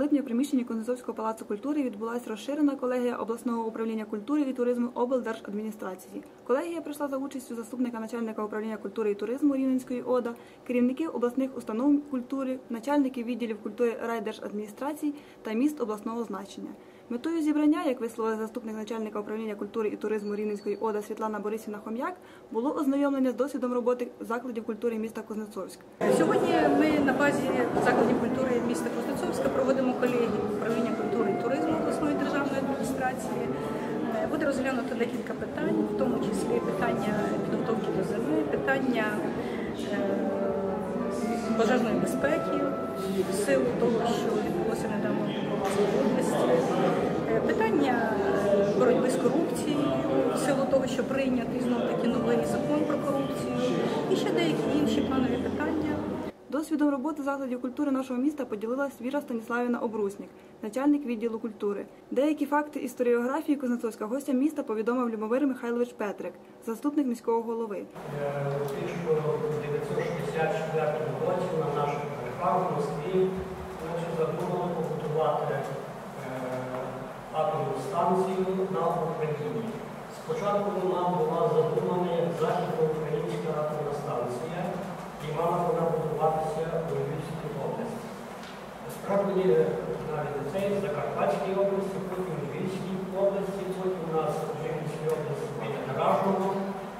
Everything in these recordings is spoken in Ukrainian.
у приміщенні Кузнецовського палацу культури відбулася розширена колегія обласного управління культури і туризму облдержадміністрації. Колегія прийшла за участю заступника начальника управління культури і туризму Рівненської ОДА, керівників обласних установ культури, начальників відділів культури райдержадміністрацій та міст обласного значення. Метою зібрання, як висловила заступник начальника управління культури і туризму Рівненської ОДА Світлана Борисівна Хом'як, було ознайомлення з досвідом роботи закладів культури міста Кузнецовськ. Сьогодні ми на базі закладів культури міста Кузнецовська проводимо розглянуто декілька питань, в тому числі питання підготовки до зими, питання е, пожежної безпеки, в силу того, що відбулося недавно в області, е, питання е, боротьби з корупцією, в силу того, що прийнятий знов таки новий закон про корупцію, і ще деякі інші планові питання. Досвідом роботи закладів культури нашого міста поділилась Віра Станіславівна Обруснік, начальник відділу культури. Деякі факти історіографії Кузнецовська гостям міста повідомив Любомир Михайлович Петрик, заступник міського голови. Е, У 1964 році на нашому переправі в Москві значить, задумали побудувати е, атомну станцію на Україні. Спочатку вона була задумана західноукраїнська атомна станція і мала вона будуватися у Львівській області. Справді навіть цей в Закарпатській області, потім у Львівській області, потім у нас в Жигінській області біля Наражного,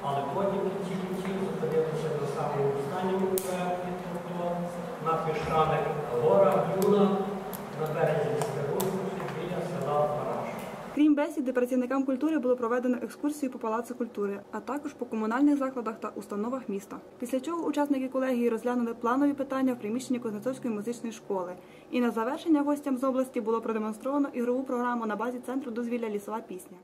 але потім в кінці кінців зупинилися на самому останньому на піщаних горах Крім бесіди, працівникам культури було проведено екскурсію по палацу культури, а також по комунальних закладах та установах міста. Після чого учасники колегії розглянули планові питання в приміщенні Кузнецовської музичної школи. І на завершення гостям з області було продемонстровано ігрову програму на базі центру дозвілля Лісова пісня.